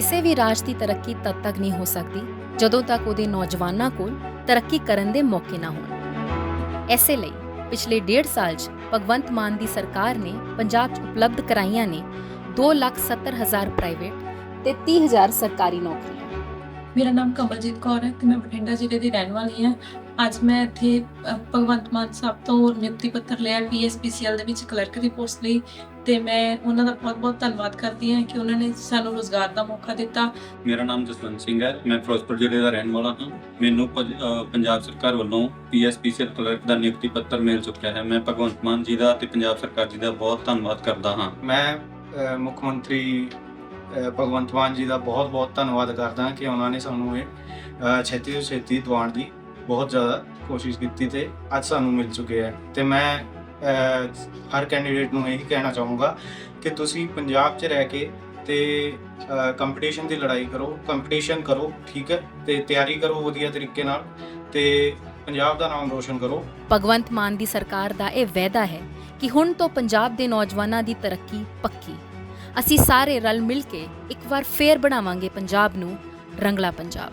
ਕਿਸੇ ਵੀ ਰਾਜ ਦੀ ਤਰੱਕੀ ਤਦ ਤੱਕ ਨਹੀਂ ਹੋ ਸਕਦੀ ਜਦੋਂ ਤੱਕ ਉਹਦੇ ਨੌਜਵਾਨਾਂ ਕੋਲ ਤਰੱਕੀ ਕਰਨ ਦੇ ਮੌਕੇ ਨਾ ਹੋਣ। ਐਸੇ ਲਈ ਪਿਛਲੇ ਡੇਢ ਸਾਲ 'ਚ ਭਗਵੰਤ ਮਾਨ ਦੀ ਸਰਕਾਰ ਨੇ ਪੰਜਾਬ 'ਚ ਉਪਲਬਧ ਕਰਾਈਆਂ ਨੇ 2,70,000 ਪ੍ਰਾਈਵੇਟ ਤੇ 30,000 ਸਰਕਾਰੀ ਨੌਕਰੀਆਂ। ਮੇਰਾ ਨਾਮ ਕਮਲਜੀਤ ਕੌਰ ਹੈ ਤੇ ਮੈਂ ਬਠਿੰਡਾ ਜ਼ਿਲ੍ਹੇ ਦੀ ਰਹਿਣ ਵਾਲੀ ਹਾਂ। ਅੱਜ ਮੈਂ ਇੱਥੇ ਭਗਵੰਤ ਮਾਨ ਸਾਹਿਬ ਤੋਂ ਨਿਯੁਕਤੀ ਪੱਤਰ ਲਿਆ ਪੀਐਸਪੀਸੀਐਲ ਦੇ ਵਿੱਚ ਕਲਰਕ ਦੀ ਪੋਸਟ ਲਈ ਤੇ ਮੈਂ ਉਹਨਾਂ ਦਾ ਬਹੁਤ-ਬਹੁਤ ਧੰਨਵਾਦ ਕਰਦੀ ਹਾਂ ਕਿ ਉਹਨਾਂ ਨੇ ਸਾਨੂੰ ਰੋਜ਼ਗਾਰ ਦਾ ਮੌਕਾ ਦਿੱਤਾ। ਮੇਰਾ ਨਾਮ ਜਸਵੰਤ ਸਿੰਘ ਹੈ ਮੈਂ ਫਿਰੋਜ਼ਪੁਰ ਜ਼ਿਲ੍ਹੇ ਦਾ ਰਹਿਣ ਵਾਲਾ ਹਾਂ। ਮੈਨੂੰ ਪੰਜਾਬ ਸਰਕਾਰ ਵੱਲੋਂ ਪੀਐਸਪੀਸੀਐਲ ਕਲਰਕ ਦਾ ਨਿਯੁਕਤੀ ਪੱਤਰ ਮਿਲ ਚੁੱਕਿਆ ਹੈ। ਮੈਂ ਭਗਵੰਤ ਮਾਨ ਜੀ ਦਾ ਤੇ ਪੰਜਾਬ ਸਰਕਾਰ ਜੀ ਦਾ ਬਹੁਤ ਧੰਨਵਾਦ ਕਰਦਾ ਹਾਂ। ਮੈਂ ਮੁੱਖ ਮੰਤਰੀ ਭਗਵੰਤ ਮਾਨ ਜੀ ਦਾ ਬਹੁਤ-ਬਹੁਤ ਧੰਨਵਾਦ ਕਰਦਾ ਕਿ ਉਹਨਾਂ ਨੇ ਸਾਨੂੰ ਇਹ ਛੇਤੀ ਤੋਂ ਛੇਤੀ ਦਿਵਾਉਣ ਦੀ ਬਹੁਤ ਜ਼ਿਆਦਾ ਕੋਸ਼ਿਸ਼ ਕੀਤੀ ਤੇ ਅੱਜ ਸਾਨੂੰ ਮਿਲ ਚੁੱਕੇ ਹੈ ਤੇ ਮੈਂ ਹਰ ਕੈਂਡੀਡੇਟ ਨੂੰ ਇਹੀ ਕਹਿਣਾ ਚਾਹੂੰਗਾ ਕਿ ਤੁਸੀਂ ਪੰਜਾਬ 'ਚ ਰਹਿ ਕੇ ਤੇ ਕੰਪੀਟੀਸ਼ਨ ਦੀ ਲੜਾਈ ਕਰੋ ਕੰਪੀਟੀਸ਼ਨ ਕਰੋ, ਠੀਕ ਹੈ? ਤੇ ਤਿਆਰੀ ਕਰੋ ਵਧੀਆ ਤਰੀਕੇ ਨਾਲ ਤੇ ਪੰਜਾਬ ਦਾ ਨਾਮ ਰੋਸ਼ਨ ਕਰੋ। ਭਗਵੰਤ ਮਾਨ ਦੀ ਸਰਕਾਰ ਦਾ ਇਹ ਵਾਅਦਾ ਹੈ ਕਿ ਹੁਣ ਤੋਂ ਪੰਜਾਬ ਦੇ ਨੌਜਵਾਨਾਂ ਦੀ ਤਰੱਕੀ ਪੱਕੀ। ਅਸੀਂ ਸਾਰੇ ਰਲ ਮਿਲ ਕੇ ਇੱਕ ਵਾਰ ਫੇਰ ਬਣਾਵਾਂਗੇ ਪੰਜਾਬ ਨੂੰ ਰੰਗਲਾ ਪੰਜਾਬ।